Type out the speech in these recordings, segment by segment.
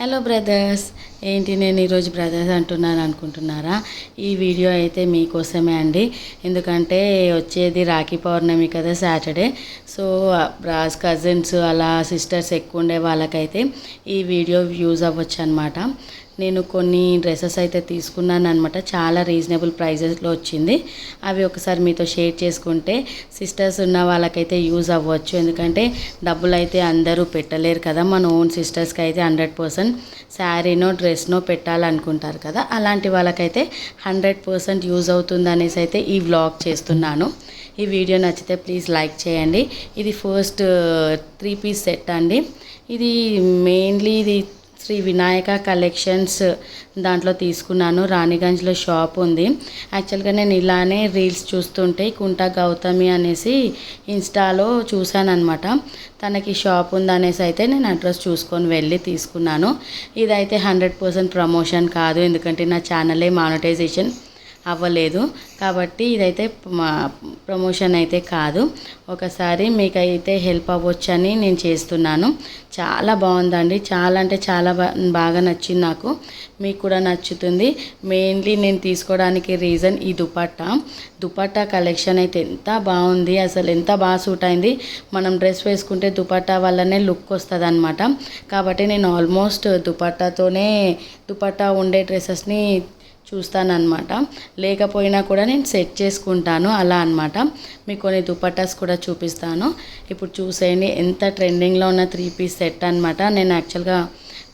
Hello brothers ఏంటి నేను ఈరోజు బ్రదర్స్ అంటున్నాను అనుకుంటున్నారా? ఈ వీడియో అయితే మీకోసమే అండి. ఎందుకంటే వచ్చేది రాఖీ పౌర్ణమి కదా సాటర్డే. సో బ్రాస్ కజిన్స్ అలా సిస్టర్స్ ఎక్కువ ఉండే వాళ్ళకైతే ఈ వీడియో యూజ్ అవ్వచ్చు అనమాట నేను కొన్ని డ్రెస్సెస్ అయితే తీసుకున్నాను అనమాట చాలా రీజనబుల్ ప్రైజెస్లో వచ్చింది. అవి ఒకసారి మీతో షేర్ చేసుకుంటే సిస్టర్స్ ఉన్న వాళ్ళకైతే యూజ్ అవ్వచ్చు. ఎందుకంటే డబ్బులు అయితే అందరూ పెట్టలేరు కదా. మన ఓన్ సిస్టర్స్కి అయితే హండ్రెడ్ పర్సెంట్ శారీనో డ్రెస్నో పెట్టాలనుకుంటారు కదా. అలాంటి వాళ్ళకైతే హండ్రెడ్ పర్సెంట్ యూజ్ అవుతుంది అనేసి అయితే ఈ వ్లాగ్ చేస్తున్నాను. ఈ వీడియో నచ్చితే ప్లీజ్ లైక్ చేయండి. ఇది ఫస్ట్ త్రీ పీస్ సెట్ అండి. ఇది మెయిన్లీ ఇది శ్రీ వినాయక కలెక్షన్స్ దాంట్లో తీసుకున్నాను. రాణిగంజ్లో షాప్ ఉంది. యాక్చువల్గా నేను ఇలానే రీల్స్ చూస్తుంటే కుంట గౌతమి అనేసి ఇన్స్టాలో చూశాను అనమాట తనకి షాప్ ఉందనేసి అయితే నేను అడ్రస్ చూసుకొని వెళ్ళి తీసుకున్నాను. ఇదైతే హండ్రెడ్ పర్సెంట్ ప్రమోషన్ కాదు. ఎందుకంటే నా ఛానలే మానిటైజేషన్. అవ్వలేదు. కాబట్టి ఇదైతే ప్రమోషన్ అయితే కాదు. ఒకసారి మీకైతే హెల్ప్ అవ్వచ్చని నేను చేస్తున్నాను. చాలా బాగుందండి. చాలా అంటే చాలా బాగా నచ్చింది నాకు. మీకు కూడా నచ్చుతుంది. మెయిన్లీ నేను తీసుకోవడానికి రీజన్ ఈ దుపట్టా. దుపట్టా కలెక్షన్ అయితే ఎంత బాగుంది. అసలు ఎంత బాగా సూట్ అయింది. మనం డ్రెస్ వేసుకుంటే దుపట్టా వల్లనే లుక్ వస్తుంది అనమాట కాబట్టి నేను ఆల్మోస్ట్ దుపట్టాతోనే దుపట్టా ఉండే డ్రెస్సెస్ని చూస్తానమాట లేకపోయినా కూడా నేను సెట్ చేసుకుంటాను అలా అనమాట మీకు కొన్ని దుపట్టాస్ కూడా చూపిస్తాను. ఇప్పుడు చూసేయండి ఎంత ట్రెండింగ్లో ఉన్న త్రీ పీస్ సెట్ అనమాట నేను యాక్చువల్గా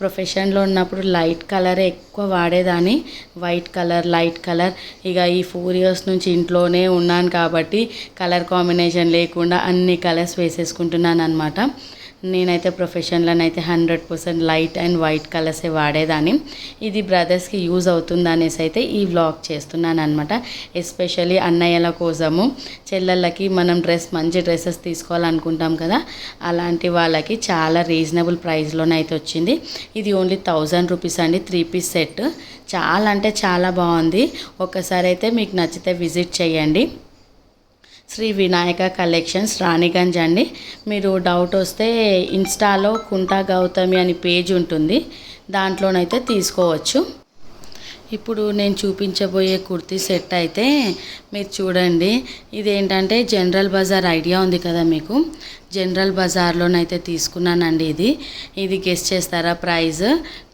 ప్రొఫెషన్లో ఉన్నప్పుడు లైట్ కలరే ఎక్కువ వాడేదాన్ని. White colour light colour. ఇక ఈ ఫోర్ ఇయర్స్ నుంచి ఇంట్లోనే ఉన్నాను కాబట్టి కలర్ కాంబినేషన్ లేకుండా అన్ని కలర్స్ వేసేసుకుంటున్నాను అనమాట నేనైతే ప్రొఫెషన్లోనైతే hundred percent light and white కలర్సే వాడేదాన్ని. ఇది బ్రదర్స్కి యూజ్ అవుతుంది అనేసి అయితే ఈ వ్లాగ్ చేస్తున్నాను అనమాట ఎస్పెషల్లీ అన్నయ్యల కోసము చెల్లెళ్ళకి మనం డ్రెస్ మంచి డ్రెస్సెస్ తీసుకోవాలనుకుంటాం కదా అలాంటి వాళ్ళకి చాలా రీజనబుల్ ప్రైస్లోనైతే వచ్చింది. ఇది ఓన్లీ థౌజండ్ రూపీస్ అండి త్రీ పీస్ సెట్. చాలా అంటే చాలా బాగుంది. ఒకసారి అయితే మీకు నచ్చితే విజిట్ చేయండి. శ్రీ వినాయక కలెక్షన్స్ రాణిగంజ్ అండి. మీరు డౌట్ వస్తే ఇన్స్టాలో కుంటా గౌతమి అని పేజ్ ఉంటుంది. దాంట్లోనైతే తీసుకోవచ్చు. ఇప్పుడు నేను చూపించబోయే కుర్తీ సెట్ అయితే మీరు చూడండి. ఇదేంటంటే జనరల్ బజార్ ఐడియా ఉంది కదా మీకు. జనరల్ బజార్లోనైతే తీసుకున్నానండి ఇది. ఇది గెస్ట్ చేస్తారా? ప్రైస్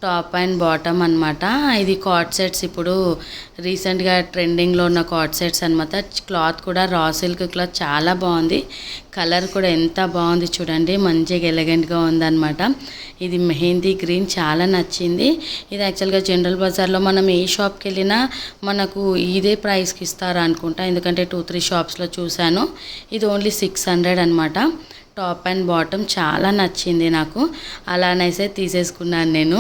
టాప్ అండ్ బాటమ్ అనమాట ఇది కాట్ సెట్స్ ఇప్పుడు రీసెంట్గా ట్రెండింగ్లో ఉన్న కాట్ సెట్స్ అనమాట క్లాత్ కూడా రా సిల్క్ క్లాత్ చాలా బాగుంది. కలర్ కూడా ఎంత బాగుంది చూడండి. మంచిగా ఎలగెంట్గా ఉందన్నమాట. ఇది మెహందీ గ్రీన్ చాలా నచ్చింది. ఇది యాక్చువల్గా జనరల్ బజార్లో మనం ఏ షాప్కి వెళ్ళినా మనకు ఇదే ప్రైస్కి ఇస్తారు అనుకుంటా ఎందుకంటే టూ త్రీ షాప్స్లో చూశాను. ఇది ఓన్లీ సిక్స్ హండ్రెడ్ అనమాట టాప్ అండ్ బాటమ్ చాలా నచ్చింది నాకు. అలానైతే తీసేసుకున్నాను నేను.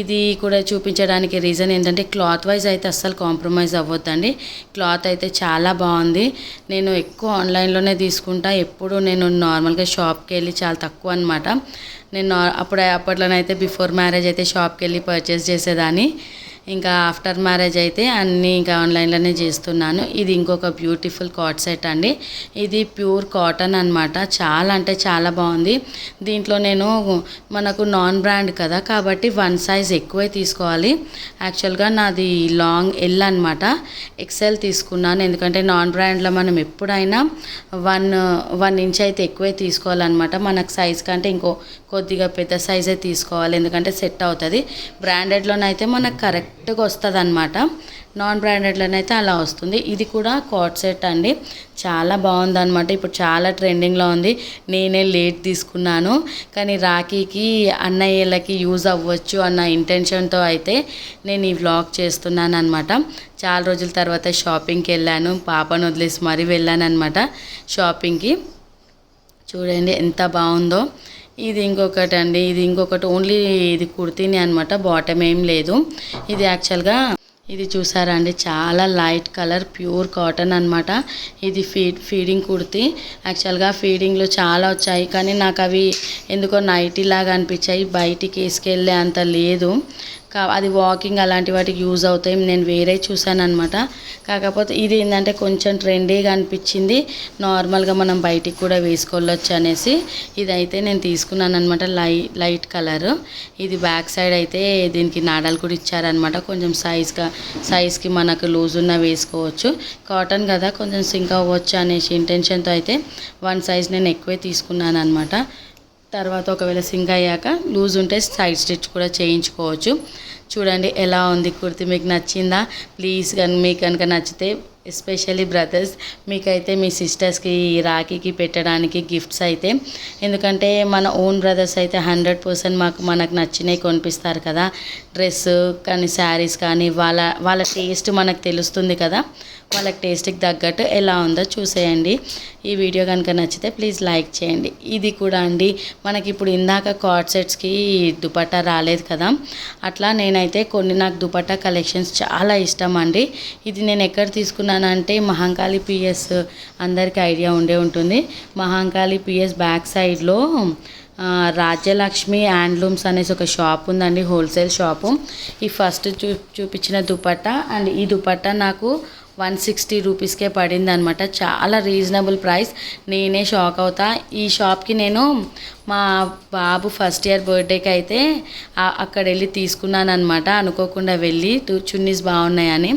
ఇది కూడా చూపించడానికి రీజన్ ఏంటంటే క్లాత్ వైజ్ అయితే అస్సలు కాంప్రమైజ్ అవ్వద్దండి. క్లాత్ అయితే చాలా బాగుంది. నేను ఎక్కువ ఆన్లైన్లోనే తీసుకుంటా. ఎప్పుడు నేను నార్మల్గా షాప్కి వెళ్ళి చాలా తక్కువ అనమాట నేను అప్పుడు అప్పట్లోనైతే బిఫోర్ మ్యారేజ్ అయితే షాప్కి వెళ్ళి పర్చేస్ చేసేదాన్ని. ఇంకా ఆఫ్టర్ మ్యారేజ్ అయితే అన్నీ ఇంకా ఆన్లైన్లోనే చేస్తున్నాను. ఇది ఇంకొక బ్యూటిఫుల్ కాట్ సెట్ అండి. ఇది ప్యూర్ కాటన్ అనమాట చాలా అంటే చాలా బాగుంది. దీంట్లో నేను మనకు నాన్ బ్రాండ్ కదా కాబట్టి వన్ సైజ్ ఎక్కువే తీసుకోవాలి. యాక్చువల్గా నాది లాంగ్ ఎల్ అనమాట ఎక్సెల్ తీసుకున్నాను. ఎందుకంటే నాన్ బ్రాండ్లో మనం ఎప్పుడైనా వన్ వన్ ఇంచ్ అయితే ఎక్కువే తీసుకోవాలన్నమాట. మనకు సైజ్ కంటే ఇంకో కొద్దిగా పెద్ద సైజే తీసుకోవాలి. ఎందుకంటే సెట్ అవుతుంది. బ్రాండెడ్లోనైతే మనకు కరెక్ట్ కరెక్ట్గా వస్తుంది అనమాట నాన్ బ్రాండెడ్లోనైతే అలా వస్తుంది. ఇది కూడా కాట్ సెట్ అండి. చాలా బాగుందనమాట ఇప్పుడు చాలా ట్రెండింగ్లో ఉంది. నేనే లేట్ తీసుకున్నాను. కానీ రాఖీకి అన్నయ్యలకి యూజ్ అవ్వచ్చు అన్న ఇంటెన్షన్తో అయితే నేను ఈ వ్లాగ్ చేస్తున్నాను అనమాట చాలా రోజుల తర్వాత షాపింగ్కి వెళ్ళాను. పాపను వదిలేసి మరీ వెళ్ళాను అనమాట షాపింగ్కి. చూడండి ఎంత బాగుందో. ఇది ఇంకొకటి అండి ఇది ఇంకొకటి ఓన్లీ ఇది కుర్తీని అనమాట బాటమ్ ఏం లేదు. ఇది యాక్చువల్గా ఇది చూసారా అండి చాలా లైట్ కలర్ ప్యూర్ కాటన్ అనమాట ఇది ఫీడ్ ఫీడింగ్ కుర్తీ. యాక్చువల్గా ఫీడింగ్లో చాలా వచ్చాయి కానీ నాకు అవి ఎందుకో నైటీ లాగా అనిపించాయి బయటికి వేసుకెళ్ళే అంత లేదు. అది వాకింగ్ అలాంటి వాటికి యూజ్ అవుతాయి. నేను వేరే చూసాను అనమాట కాకపోతే ఇది ఏంటంటే కొంచెం ట్రెండీగా అనిపించింది. నార్మల్గా మనం బయటికి కూడా వేసుకోవచ్చు అనేసి ఇదైతే నేను తీసుకున్నాను అనమాట లై లైట్ కలర్ ఇది బ్యాక్ సైడ్ అయితే దీనికి నాడాలు కూడా ఇచ్చారనమాట కొంచెం సైజ్గా సైజ్కి మనకు లూజ్ ఉన్న వేసుకోవచ్చు. కాటన్ కదా కొంచెం సింక్ అవ్వచ్చు అనేసి ఇంటెన్షన్తో అయితే వన్ సైజ్ నేను ఎక్కువే తీసుకున్నాను అనమాట తర్వాత ఒకవేళ సింక్ అయ్యాక లూజ్ ఉంటే సైడ్ స్టిచ్ కూడా చేయించుకోవచ్చు. చూడండి ఎలా ఉంది కుర్తి మీకు నచ్చిందా? ప్లీజ్ కానీ మీకు కనుక నచ్చితే ఎస్పెషల్లీ బ్రదర్స్ మీకైతే మీ సిస్టర్స్కి రాఖీకి పెట్టడానికి గిఫ్ట్స్ అయితే ఎందుకంటే మన ఓన్ బ్రదర్స్ అయితే హండ్రెడ్ పర్సెంట్ మాకు మనకు నచ్చినవి కొనిపిస్తారు కదా. డ్రెస్ కానీ శారీస్ కానీ వాళ్ళ వాళ్ళ టేస్ట్ మనకు తెలుస్తుంది కదా. వాళ్ళకి టేస్ట్కి తగ్గట్టు ఎలా ఉందో చూసేయండి. ఈ వీడియో కనుక నచ్చితే ప్లీజ్ లైక్ చేయండి. ఇది కూడా అండి మనకి ఇప్పుడు ఇందాక కార్డ్ సెట్స్కి దుపట్టా రాలేదు కదా. అట్లా నేనైతే కొన్ని నాకు దుపట్టా కలెక్షన్స్ చాలా ఇష్టం అండి. ఇది నేను ఎక్కడ అంటే మహంకాళి పిఎస్ అందరికీ ఐడియా ఉండే ఉంటుంది. మహంకాళి పిఎస్ బ్యాక్ సైడ్లో రాజ్యలక్ష్మి హ్యాండ్లూమ్స్ అనేసి ఒక షాప్ ఉందండి హోల్సేల్ షాపు. ఈ ఫస్ట్ చూ చూపించిన దుపట్టా అండ్ ఈ దుపట్టా నాకు వన్ సిక్స్టీ రూపీస్కే పడింది అనమాట చాలా రీజనబుల్ ప్రైస్. నేనే షాక్ అవుతా. ఈ షాప్కి నేను మా బాబు ఫస్ట్ ఇయర్ బర్త్డేకి అయితే అక్కడ వెళ్ళి తీసుకున్నాను అనమాట అనుకోకుండా వెళ్ళి టూ చున్నీస్ బాగున్నాయని.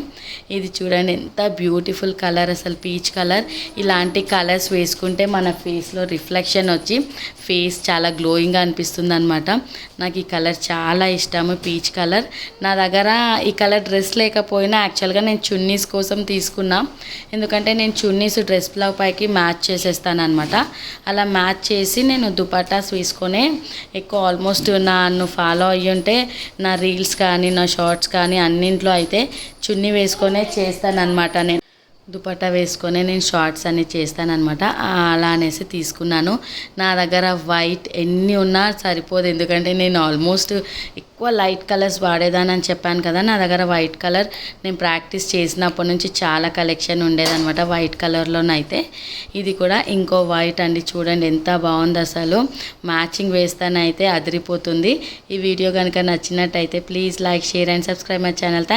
ఇది చూడండి ఎంత బ్యూటిఫుల్ కలర్ అసలు పీచ్ కలర్. ఇలాంటి కలర్స్ వేసుకుంటే మన ఫేస్లో రిఫ్లెక్షన్ వచ్చి ఫేస్ చాలా గ్లోయింగ్గా అనిపిస్తుంది అనమాట నాకు ఈ కలర్ చాలా ఇష్టము పీచ్ కలర్. నా దగ్గర ఈ కలర్ డ్రెస్ లేకపోయినా యాక్చువల్గా నేను చున్నీస్ కోసం తీసుకున్నా. ఎందుకంటే నేను చున్నీస్ డ్రెస్ బ్లౌ పైకి మ్యాచ్ చేసేస్తాను అనమాట అలా మ్యాచ్ చేసి నేను క్లాస్ తీసుకొని ఎక్కువ ఆల్మోస్ట్ నన్ను ఫాలో అయ్యి ఉంటే నా రీల్స్ కానీ నా షార్ట్స్ కానీ అన్నింట్లో అయితే చున్నీ వేసుకొనే చేస్తానన్నమాట నేను. దుపట్టా వేసుకొని నేను షార్ట్స్ అన్ని చేస్తానన్నమాట. అలా అనేసి తీసుకున్నాను. నా దగ్గర వైట్ ఎన్ని ఉన్నా సరిపోదు. ఎందుకంటే నేను ఆల్మోస్ట్ ఎక్కువ లైట్ కలర్స్ వాడేదానని చెప్పాను కదా. నా దగ్గర వైట్ కలర్ నేను ప్రాక్టీస్ చేసినప్పటి నుంచి చాలా కలెక్షన్ ఉండేదనమాట వైట్ కలర్లోనైతే. ఇది కూడా ఇంకో వైట్ అండి. చూడండి ఎంత బాగుంది అసలు. మ్యాచింగ్ వేస్తానైతే అదిరిపోతుంది. ఈ వీడియో కనుక నచ్చినట్టయితే please like share and subscribe my channel. Thank